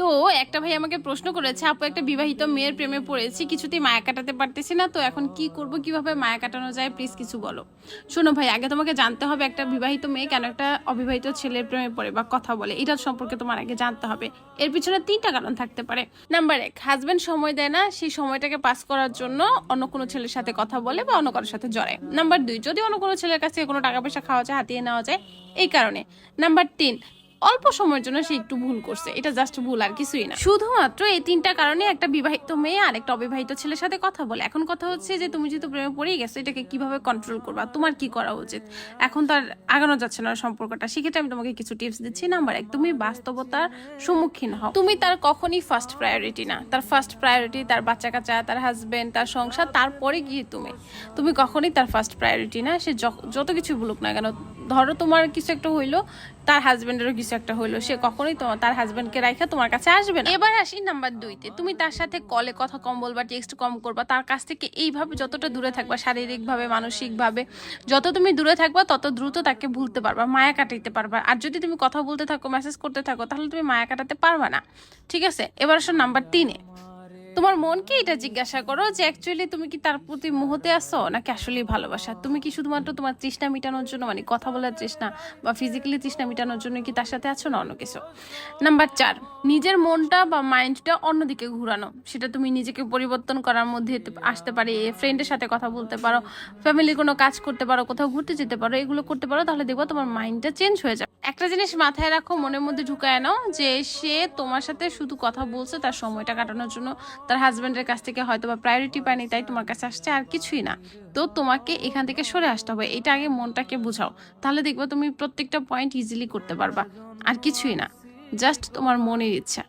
তো একটা ভাই আমাকে প্রশ্ন করেছে, আপু, একটা বিবাহিত মেয়ের প্রেমে পড়েছি, কিছুতেই মায়া কাটাতে পারতেছি না, তো এখন কি করব, কীভাবে মায়া কাটানো যায়? প্লিজ কিছু বলো। শোনো ভাই, আগে তোমাকে জানতে হবে একটা বিবাহিত মেয়ে কেন একটা অবিবাহিত ছেলের প্রেমে পড়ে বা কথা বলে এটার সম্পর্কে তোমার আগে জানতে হবে। এর পিছনে তিনটা কারণ থাকতে পারে। নাম্বার এক হাজবেন্ড সময় দেয় না, সেই সময়টাকে পাস করার জন্য অন্য কোনো ছেলের সাথে কথা বলে বা অন্য কারোর সাথে জড়ে নাম্বার দুই, যদি অন্য কোনো ছেলের কাছ থেকে কোনো টাকা পয়সা খাওয়া যায়, হাতিয়ে নেওয়া যায়, এই কারণে। নাম্বার তিন অল্প সময়ের জন্য সে একটু ভুল করছে। এটা জাস্ট ভুল আর কিছুই না। শুধুমাত্র এই তিনটা কারণে একটা বিবাহিত মেয়ে আর একটা অবিবাহিত ছেলের সাথে কথা বলে। এখন কথা হচ্ছে যে তুমি যেহেতু প্রেমে পড়েই গেছো, এটাকে কীভাবে কন্ট্রোল করবা? তোমার কি করা উচিত? এখন তো আর আগানো যাচ্ছে না সম্পর্কটা। সেক্ষেত্রে আমি তোমাকে কিছু টিপস দিচ্ছি। নাম্বার এক, তুমি বাস্তবতার সম্মুখীন হও। তুমি তার কখনই ফার্স্ট প্রায়োরিটি না। তার ফার্স্ট প্রায়োরিটি তার বাচ্চা কাচ্চা তার হাজবেন্ড তার সংসার, তারপরে গিয়ে তুমি। তুমি কখনই তার ফার্স্ট প্রায়োরিটি না। সে যত কিছু বলুক না কেন ধরো তোমার কিছু একটা হইল, তার হাজবেন্ডেরও কিছু একটা হইল, সে কখনোই তোমার তার হাজবেন্ডকে রাখা তোমার কাছে আসবে না। এবার আসি নাম্বার দুইতে তুমি তার সাথে কলে কথা কম বলবা টেক্সট কম করবা, তার কাছ থেকে এইভাবে যতটা দূরে থাকবা, শারীরিকভাবে, মানসিকভাবে, যত তুমি দূরে থাকবা, তত দ্রুত তাকে ভুলতে পারবা, মায়া কাটাইতে পারবা। আর যদি তুমি কথা বলতে থাকো মেসেজ করতে থাকো, তাহলে তুমি মায়া কাটাতে পারবা না। ঠিক আছে? এবার আসো নাম্বার তিনে। তোমার মনকে এটা জিজ্ঞাসা করো যে অ্যাকচুয়ালি তুমি কি তার প্রতি মুহূর্তে আসো নাকি আসলেই ভালোবাসা? তুমি কি শুধুমাত্র তোমার তৃষ্ণা মেটানোর জন্য মানে কথা বলার তৃষ্ণা বা ফিজিক্যালি তৃষ্ণা মেটানোর জন্য কি তার সাথে আছো না অন্য কিছু? নাম্বার চার, নিজের মনটা বা মাইন্ডটা অন্যদিকে ঘুরানো। সেটা তুমি নিজেকে পরিবর্তন করার মধ্যে আসতে পারে ফ্রেন্ডের সাথে কথা বলতে পারো ফ্যামিলির কোনো কাজ করতে পারো, কোথাও ঘুরতে যেতে পারো, এগুলো করতে পারো, তাহলে দেখব তোমার মাইন্ডটা চেঞ্জ হয়ে যাবে। একটা জিনিস মাথায় রাখো, মনের মধ্যে ঢুকায় নাও যে সে তোমার সাথে শুধু কথা বলছে, তার সময়টা কাটানোর জন্য তার হাজব্যান্ডের কাছ থেকে হয়তো বা প্রায়োরিটি পায়নি, তাই তোমার কাছে আসছে আর কিছুই না। তো তোমাকে এখান থেকে সরে আসতে হবে, এটা আগে মনটাকে বোঝাও। তাহলে দেখবে তুমি প্রত্যেকটা পয়েন্ট ইজিলি করতে পারবা, আর কিছুই না জাস্ট তোমার মনের ইচ্ছা।